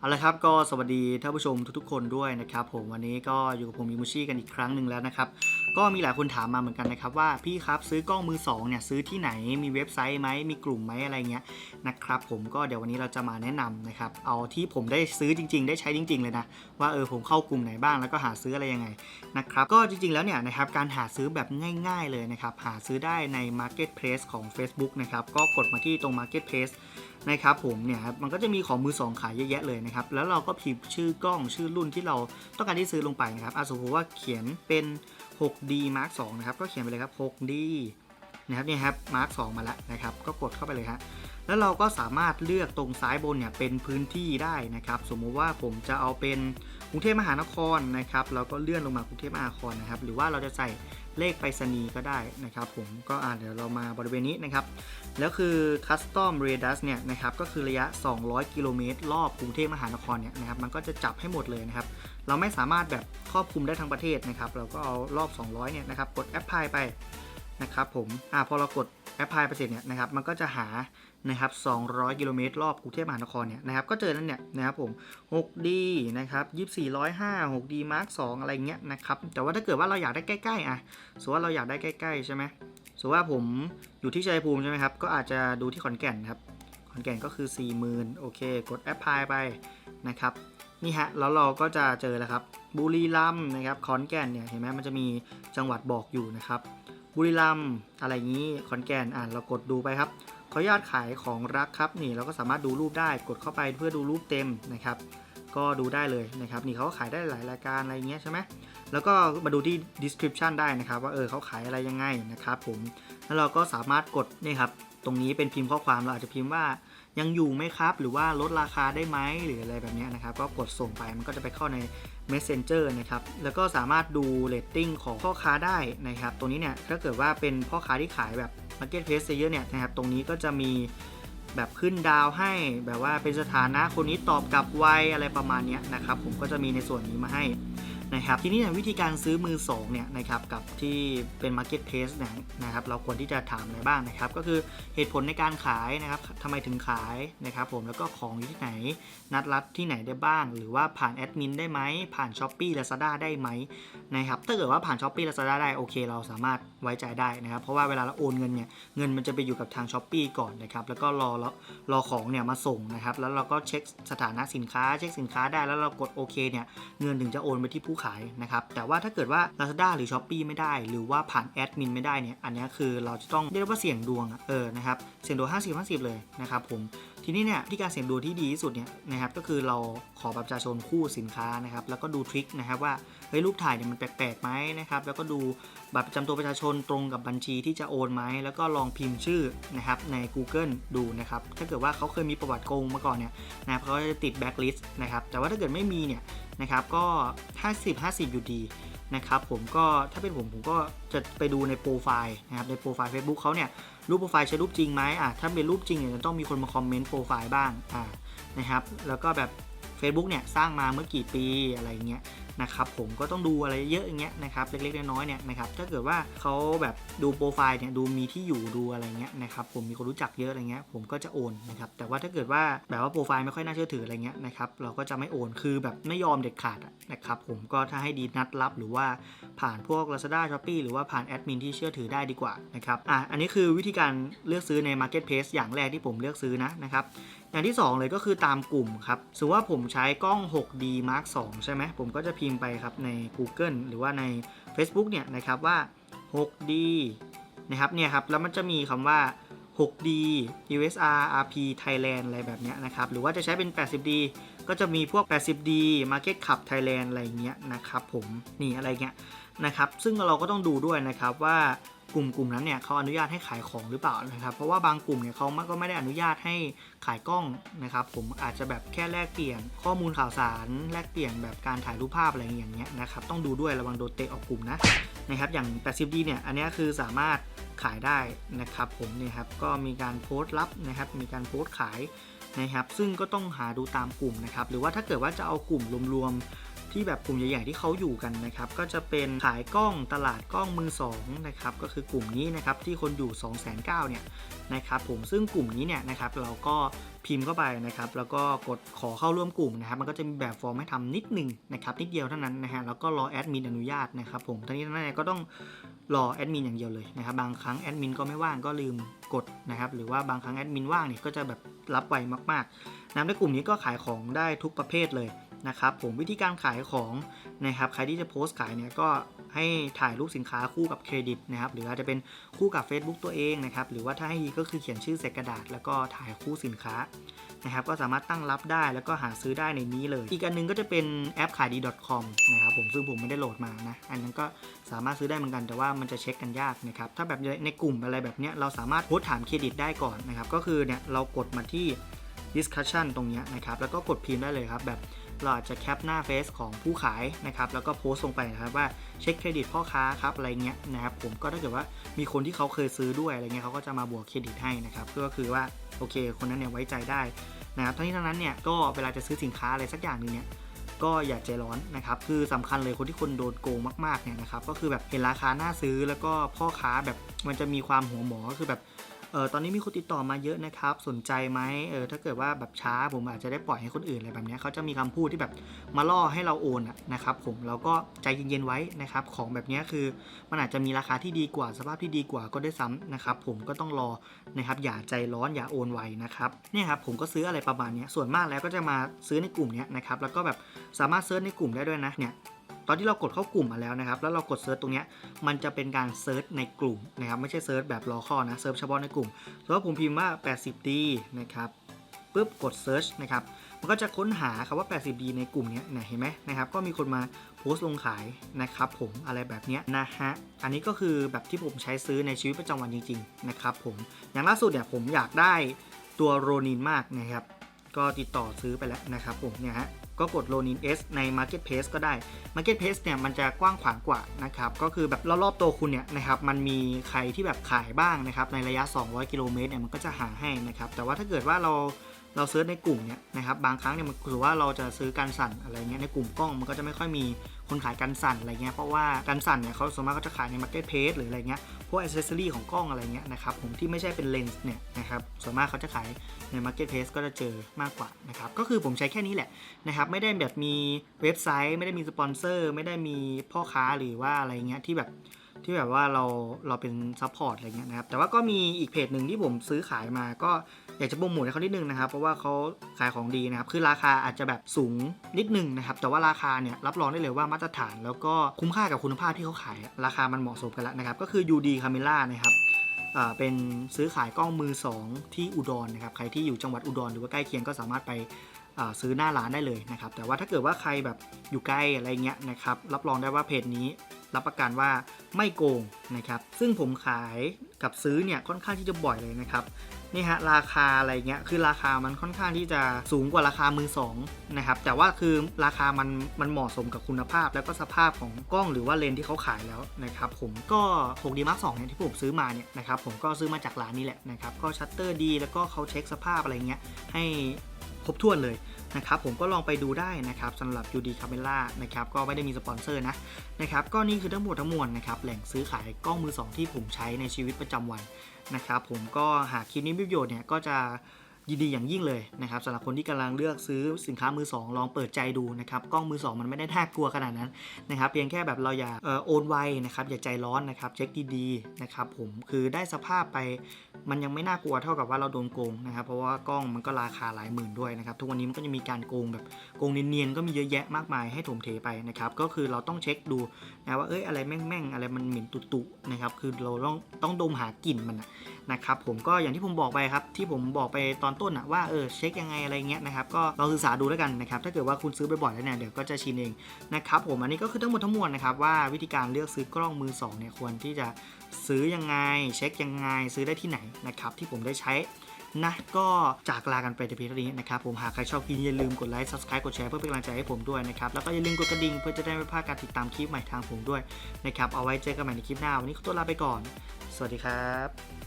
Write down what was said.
เอาละครับก็สวัสดีท่านผู้ชมทุกๆคนด้วยนะครับผมวันนี้ก็อยู่กับผมมิมูชี่กันอีกครั้งหนึ่งแล้วนะครับก็มีหลายคนถามมาเหมือนกันนะครับว่าพี่ครับซื้อกล้องมือสองเนี่ยซื้อที่ไหนมีเว็บไซต์ไหมมีกลุ่มไหมอะไรเงี้ยนะครับผมก็เดี๋ยววันนี้เราจะมาแนะนำนะครับเอาที่ผมได้ซื้อจริง ๆ ได้ใช้จริง ๆ เลยนะว่าเออผมเข้ากลุ่มไหนบ้างแล้วก็หาซื้ออะไรยังไงนะครับก็จริงๆแล้วเนี่ยนะครับการหาซื้อแบบง่าย ๆเลยนะครับหาซื้อได้ใน Marketplace ของ Facebook นะครับก็กดมาที่ตรง Marketplace นะครับผมเนี่ยครับมันก็จะมีของมือสองขายเยอะแยะเลยนะครับแล้วเราก็พิมพ์ชื่อกล้องชื่อรุ่นที่เราต้องการที่ซื้อลงไปนะครับอาสมมติว่าเขียนเป็น 6D Mark 2นะครับก็เขียนไปเลยครับ 6D นะครับเนี่ยครับ Mark 2มาแล้วนะครับก็กดเข้าไปเลยฮะแล้วเราก็สามารถเลือกตรงซ้ายบนเนี่ยเป็นพื้นที่ได้นะครับสมมุติว่าผมจะเอาเป็น กรุงเทพมหานครนะครับเราก็เลื่อนลงมากรุงเทพมหานครนะครับ หรือว่าเราจะใส่เลขไปรษณีย์ก็ได้นะครับ ผมก็อ่าเดี๋ยวเรามาบริเวณนี้นะครับ แล้วคือ Custom Radius เนี่ยนะครับก็คือระยะ 200 กิโลเมตรรอบกรุงเทพมหานครเนี่ยนะครับมันก็จะจับให้หมดเลยนะครับ เราไม่สามารถแบบครอบคลุมได้ทั้งประเทศนะครับ เราก็เอารอบ 200 เนี่ยนะครับกด Apply ไปนะครับผมอ่าพอเรากด Apply ไปเสร็จเนี่ยนะครับมันก็จะหานะครับ 200 กิโลเมตรรอบกรุงเทพมหานครเนี่ยนะครับก็เจอแล้วเนี่ยนะครับผม 6D นะครับ2405 6D Mark 2อะไรเงี้ยนะครับแต่ว่าถ้าเกิดว่าเราอยากได้ใกล้ๆอะสมมติว่าเราอยากได้ใกล้ๆใช่ไหมสมมติว่าผมอยู่ที่ชัยภูมิใช่ไหมครับก็อาจจะดูที่ขอนแก่นครับขอนแก่นก็คือ 40,000โอเคกด Apply ไปนะครับนี่ฮะแล้วเราก็จะเจอแล้วครับบุรีรัมย์นะครับขอนแก่นเนี่ยเห็นไหมมันจะมีจังหวัดบอกอยู่นะครับ บุรีรัมย์อะไรอย่างนี้ขอนแก่นอ่านเรากดดูไปครับขออนุญาตขายของรักครับนี่เราก็สามารถดูรูปได้กดเข้าไปเพื่อดูรูปเต็มนะครับ ก็ดูได้เลยนะครับนี่เขาขายได้หลายรายการอะไรเงี้ยใช่ไหมแล้วก็มาดูที่ description ได้นะครับ ว่าเออเขาขายอะไรยังไงนะครับผมแล้วเราก็สามารถกดนี่ครับตรงนี้เป็นพิมพ์ข้อความเราอาจจะพิมพ์ว่ายังอยู่ไหมครับ หรือว่าลดราคาได้ไหมหรืออะไรแบบนี้นะครับ ก็กดส่งไปมันก็จะไปเข้าใน Messenger นะครับ แล้วก็สามารถดูเรตติ้งของพ่อค้าได้นะครับตรงนี้เนี่ยถ้าเกิดว่าเป็นพ่อค้าที่ขายแบบ Marketplace เยอะเนี่ยนะครับ ตรงนี้ก็จะมีแบบขึ้นดาวให้แบบว่าเป็นสถานะคนนี้ตอบกลับไวอะไรประมาณนี้นะครับ ผมก็จะมีในส่วนนี้มาให้ นะครับทีนี้เนี่ยวิธีการซื้อมือสองเนี่ยนะครับกับที่เป็น Marketplace เนี่ยนะครับเราควรที่จะถามอะไรบ้างนะครับ ก็คือเหตุผลในการขายนะครับทำไมถึงขายนะครับผมแล้วก็ของอยู่ที่ไหน นัดรับที่ไหนได้บ้าง หรือว่าผ่านแอดมินได้ไหมผ่าน s h อ p e e Lazada ได้ไหมนะครับถ้าเกิดว่าผ่าน s h อ p e e Lazada ได้โอเค เราสามารถไว้ใจได้นะครับ เพราะว่าเวลาเราโอนเงินเนี่ยเงินมันจะไปอยู่กับทาง s h อ p e e ก่อนนะครับแล้วก็รอรอของเนี่ยมาส่งนะครับแล้วเราก็เช็คสถานะสินค้า เช็คสินค้าได้แล้วเรากดโอเคเนี่ยเงินถึงจะโอนไปที่ผู้ขายนะครับ แต่ว่าถ้าเกิดว่า Lazada หรือ s h อ p e e ไม่ได้ หรือว่าผ่านแอดมินไม่ได้เนี่ย อันนี้คือเราจะต้องเรียกว่าเสี่ยงดวงเออนะครับ เสี่ยงดวง 50 50 เลยนะครับผม ทีนี้เนี่ยที่การเสี่ยงดวงที่ดีที่สุดเนี่ยนะครับก็คือเราขอบัตรประชาชนคู่สินค้านะครับแล้วก็ดูทริคนะครับว่าเฮ้ยรูปถ่ายเนี่ยมันแปลกๆไหมนะครับแล้วก็ดูบัตรประจำตัวประชาชนตรงกับบัญชีที่จะโอนไหมแล้วก็ลองพิมพ์ชื่อนะครับใน Google ดูนะครับถ้าเกิดว่าเขาเคยมีประวัติโกงมาก่อนเนี่ยนะครับเขาจะติดแบ็คลิสต์นะครับแต่ว่าถ้าเกิดไม่มีเนี่ย นะครับก็ 50 50 อยู่ดีนะครับผมก็ถ้าเป็นผมผมก็จะไปดูในโปรไฟล์นะครับในโปรไฟล์ Facebook เขาเนี่ยรูปโปรไฟล์ใช้รูปจริงไหมอะถ้าเป็นรูปจริงเนี่ยจะต้องมีคนมาคอมเมนต์โปรไฟล์บ้างอ่านะครับแล้วก็แบบ Facebook เนี่ยสร้างมาเมื่อกี่ปีอะไรเงี้ย นะครับผมก็ต้องดูอะไรเยอะอย่างเงี้ยนะครับเล็กๆน้อยๆเนี่ยนะครับถ้าเกิดว่าเขาแบบดูโปรไฟล์เนี่ยดูมีที่อยู่ดูอะไรเงี้ยนะครับผมมีคนรู้จักเยอะอะไรเงี้ยผมก็จะโอนนะครับแต่ว่าถ้าเกิดว่าแบบว่าโปรไฟล์ไม่ค่อยน่าเชื่อถืออะไรเงี้ยนะครับเราก็จะไม่โอนคือแบบไม่ยอมเด็ดขาดนะครับผมก็ถ้าให้ดีนัดรับหรือว่าผ่านพวก Lazada Shopee หรือว่าผ่านแอดมินที่เชื่อถือได้ดีกว่านะครับอะอันนี้คือวิธีการเลือกซื้อใน Marketplace อย่างแรกที่ผมเลือกซื้อนะนะครับอย่างที่ 2 เลยก็คือตามกลุ่มครับสมมติว่าผมใช้กล้อง 6D Mark 2ใช่ไหมผมก็จะพิมพ์ไปครับใน Google หรือว่าใน Facebook เนี่ยนะครับว่า 6D นะครับเนี่ยครับแล้วมันจะมีคำว่า 6D USR RP Thailand อะไรแบบเนี้ยนะครับ หรือว่าจะใช้เป็น 80D ก็จะมีพวก 80D Market Cup Thailand อะไรเงี้ยนะครับผมนี่อะไรเงี้ยนะครับ ซึ่งเราก็ต้องดูด้วยนะครับว่า กลุ่มกลุ่มนั้นเนี่ยเขาอนุญาตให้ขายของหรือเปล่านะครับ เพราะว่าบางกลุ่มเนี่ยเขาก็ไม่ได้อนุญาตให้ขายกล้องนะครับ ผมอาจจะแบบแค่แลกเปลี่ยน ข้อมูลข่าวสารแลกเปลี่ยนแบบการถ่ายรูปภาพอะไรอย่างเงี้ยนะครับต้องดูด้วยระวังโดนเตะออกกลุ่มนะนะครับอย่าง 80D เนี่ยอันนี้คือสามารถขายได้นะครับ ผมเนี่ยครับก็มีการโพสต์รับนะครับ มีการโพสต์ขายนะครับ ซึ่งก็ต้องหาดูตามกลุ่มนะครับ หรือว่าถ้าเกิดว่าจะเอากลุ่มรวมๆ ที่แบบกลุ่มใหญ่ๆที่เขาอยู่กันนะครับก็จะเป็นขายกล้องตลาดกล้องมือสองนะครับก็คือกลุ่มนี้นะครับที่คนอยู่ 2 9 0 0 0เนี่ยนะครับผมซึ่งกลุ่มนี้เนี่ยนะครับเราก็พิมพ์เข้าไปนะครับแล้วก็กดขอเข้าร่วมกลุ่มนะครับมันก็จะมีแบบฟอร์มให้ทำนิดหนึ่งนะครับนิดเดียวเท่านั้นนะฮะแล้วก็รอแอดมินอนุญาตนะครับผมทั้งนี้ทั้งนั้นก็ต้องรอแอดมินอย่างเดียวเลยนะครับบางครั้งแอดมินก็ไม่ว่างก็ลืมกดนะครับหรือว่าบางครั้งแอดมินว่างเนี่ยก็จะแบบรับไวมากๆนะในกลุ่มนี้ก็ขายของได้ทุกประเภทเลย นะครับผมวิธีการขายของนะครับใครที่จะโพสต์ขายเนี่ยก็ให้ถ่ายรูปสินค้าคู่กับเครดิตนะครับหรืออาจจะเป็นคู่กับ Facebook ตัวเองนะครับหรือว่าถ้าให้ดีก็คือเขียนชื่อใส่กระดาษ แล้วก็ถ่ายคู่สินค้านะครับก็สามารถตั้งรับได้แล้วก็หาซื้อได้ในนี้เลย อีกอันหนึงก็จะเป็นแอปขายดี .com นะครับผมซึ่งผมไม่ได้โหลดมานะอันนั้นก็สามารถซื้อได้เหมือนกันแต่ว่ามันจะเช็คกันยากนะครับถ้าแบบในกลุ่มอะไรแบบเนี้ยเราสามารถโพสถามเครดิตได้ก่อนนะครับก็คือเนี่ยเรากดมาที่ discussion ตรงเนี้ยนะครับแล้วก็กดพิมพ์ได้เลยครับแบบ เราอาจจะแคปหน้าเฟซของผู้ขายนะครับแล้วก็โพสต์ลงไปนะครับว่าเช็คเครดิตพ่อค้าครับอะไรเงี้ยนะครับผมก็ถ้าเกิดว่ามีคนที่เขาเคยซื้อด้วยอะไรเงี้ยเขาก็จะมาบวกเครดิตให้นะครับก็คือว่าโอเค คนนั้นเนี่ยไว้ใจได้นะครับทั้งนี้ทั้งนั้นเนี่ยก็เวลาจะซื้อสินค้าอะไรสักอย่างหนึ่งเนี่ยก็อย่าใจร้อนนะครับ คือสำคัญเลยคนที่คนโดนโกงมากๆเนี่ยนะครับ ก็คือแบบเห็นราคาน่าซื้อแล้วก็พ่อค้าแบบมันจะมีความหัวหมอก็คือแบบ เออตอนนี้มีคนติดต่อมาเยอะนะครับ สนใจไหมเออถ้าเกิดว่าแบบช้าผมอาจจะได้ปล่อยให้คนอื่นอะไรแบบนี้เขาจะมีคำพูดที่แบบมาล่อให้เราโอนนะครับผมเราก็ใจเย็นๆไว้นะครับ ของแบบนี้คือมันอาจจะมีราคาที่ดีกว่าสภาพที่ดีกว่าก็ได้ซ้ำนะครับ ผมก็ต้องรอนะครับอย่าใจร้อนอย่าโอนไวนะครับเนี่ยครับผมก็ซื้ออะไรประมาณนี้ส่วนมากแล้วก็จะมาซื้อในกลุ่มนี้นะครับแล้วก็แบบสามารถเซิร์ชในกลุ่มได้ด้วยนะเนี่ย อนที่เรากดเข้ากลุ่มมาแล้วนะครับ แล้วเรากดเซิร์ชตรงนี้มันจะเป็นการเซิร์ชในกลุ่มนะครับ ไม่ใช่เซิร์ชแบบรอข้อนะ เซิร์ชเฉพาะในกลุ่มสมมติว่าผมพิมพ์ว่า 80D นะครับปุ๊บกด Search นะครับ มันก็จะค้นหาคำว่า 80D ในกลุ่มนี้นี่ยเห็นไหมนะครับ ก็มีคนมาโพสต์ลงขายนะครับผมอะไรแบบนี้นะฮะ อันนี้ก็คือแบบที่ผมใช้ซื้อในชีวิตประจำวันจริง ๆ นะครับผม อย่างล่าสุดเนี่ยผมอยากได้ตัวโรนินมากนะครับ ก็ติดต่อซื้อไปแล้วนะครับผมเนี่ยฮะ ก็กดโรนิน S ใน Marketplace ก็ได้ Marketplace เนี่ยมันจะกว้างขวางกว่านะครับก็คือแบบรอบๆตัวคุณเนี่ยนะครับมันมีใครที่แบบขายบ้างนะครับในระยะ 200 กิโลเมตรเนี่ยมันก็จะหาให้นะครับแต่ว่าถ้าเกิดว่าเรา เราเซิร์ชในกลุ่มเนี่ยนะครับบางครั้งเนี่ยมันถือว่าเราจะซื้อการสั่นอะไรเงี้ยในกลุ่มกล้องมันก็จะไม่ค่อยมีคนขายกันสั่นอะไรเงี้ยเพราะว่ากันสั่นเนี่ยเขาส่วนมากก็จะขายใน Marketplace หรืออะไรเงี้ยพวกอ c เซสซอรี่ของกล้องอะไรเงี้ยนะครับผมที่ไม่ใช่เป็นเลนส์เนี่ยนะครับส่วนมากเขาจะขายใน Marketplace ก็จะเจอมากกว่านะครับก็คือผมใช้แค่นี้แหละนะครับไม่ได้แบบมีเว็บไซต์ ไม่ได้มีสปอนเซอร์ ไม่ได้มีพ่อค้าหรือว่าอะไรเงี้ยที่แบบ ที่แบบว่าเราเราเป็นซัพพอร์ตอะไรเงี้ยนะครับ แต่ว่าก็มีอีกเพจหนึ่งที่ผมซื้อขายมา ก็อยากจะโปรโมทให้เขานิดนึงนะครับ เพราะว่าเขาขายของดีนะครับ คือราคาอาจจะแบบสูงนิดนึงนะครับ แต่ว่าราคาเนี่ยรับรองได้เลยว่ามาตรฐาน แล้วก็คุ้มค่ากับคุณภาพที่เขาขาย ราคามันเหมาะสมกันแล้วนะครับ ก็คือ UD Camera นะครับเป็นซื้อขายกล้องมือ 2 ที่อุดรนะครับ ใครที่อยู่จังหวัดอุดรหรือว่าใกล้เคียงก็สามารถไปซื้อหน้าร้านได้เลยนะครับ แต่ว่าถ้าเกิดว่าใครแบบอยู่ใกล้อะไรเงี้ยนะครับ รับรองได้ว่าเพจนี้ รับประกันว่าไม่โกงนะครับ ซึ่งผมขายกับซื้อเนี่ยค่อนข้างที่จะบ่อยเลยนะครับนี่ฮะราคาอะไรเงี้ยคือราคามันค่อนข้างที่จะสูงกว่าราคามือสองนะครับแต่ว่าคือราคามันมันเหมาะสมกับคุณภาพ แล้วก็สภาพของกล้องหรือว่าเลนที่เขาขายแล้วนะครับผมก็ 6D Mark 2เนี่ยที่ผมซื้อมาเนี่ยนะครับผมก็ซื้อมาจากร้านนี้แหละนะครับก็ชัตเตอร์ดีแล้วก็เขาเช็คสภาพอะไรเงี้ยให้ ครบถ้วนเลยนะครับผมก็ลองไปดูได้นะครับสำหรับ UD Camera นะครับก็ไม่ได้มีสปอนเซอร์นะนะครับก็นี่คือทั้งหมดทั้งมวลนะครับแหล่งซื้อขายกล้องมือสองที่ผมใช้ในชีวิตประจำวันนะครับผมก็หากคลิปนี้มีประโยชน์เนี่ยก็จะ ยินดีอย่างยิ่งเลยนะครับสำหรับคนที่กำลังเลือกซื้อสินค้ามือ 2 ลองเปิดใจดูนะครับกล้องมือ 2 มันไม่ได้น่ากลัวขนาดนั้นนะครับเพียงแค่แบบเราอย่าออโอนไวนะครับอย่าใจร้อนนะครับเช็คดีๆนะครับผมคือได้สภาพไปมันยังไม่น่ากลัวเท่ากับว่าเราโดนโกงนะครับเพราะว่ากล้องมันก็ราคาหลายหมื่นด้วยนะครับทุกวันนี้มันก็จะมีการโกงแบบโกงเนียนๆก็มีเยอะแยะมากมายให้ถมเทไปนะครับก็คือเราต้องเช็คดูนะว่าเอ้ยอะไรแม่งๆอะไรมันเหม็นตุๆนะครับคือเราต้องต้องดมหากลิ่นมันนะนะครับผมก็อย่างที่ผมบอกไปครับที่ผมบอกไปตอนต้นอะว่าเออเช็คยังไงอะไรเงี้ยนะครับก็ลองศึกษาดูแล้วกันนะครับถ้าเกิดว่าคุณซื้อบ่อยๆแล้วเนี่ยเดี๋ยวก็จะชินเองนะครับผมอันนี้ก็คือทั้งหมดทั้งมวลนะครับว่าวิธีการเลือกซื้อกล้องมือสองเนี่ยควรที่จะซื้อยังไง เช็คยังไงซื้อได้ที่ไหนนะครับที่ผมได้ใช้นะก็จากลากันไปแต่เพียงเท่านี้นะครับผมหากใครชอบคลิปนี้อย่าลืมกดไลค์ subscribe กดแชร์เพื่อเป็นกำลังใจให้ผมด้วยนะครับแล้วก็อย่าลืมกดกระดิ่งเพื่อจะได้ไม่พลาดการติดตามคลิปใหม่ทางผมด้วยนะครับเอาไว้เจอกันใหม่ในคลิปหน้า วันนี้ขอตัวลาไปก่อน สวัสดีครับ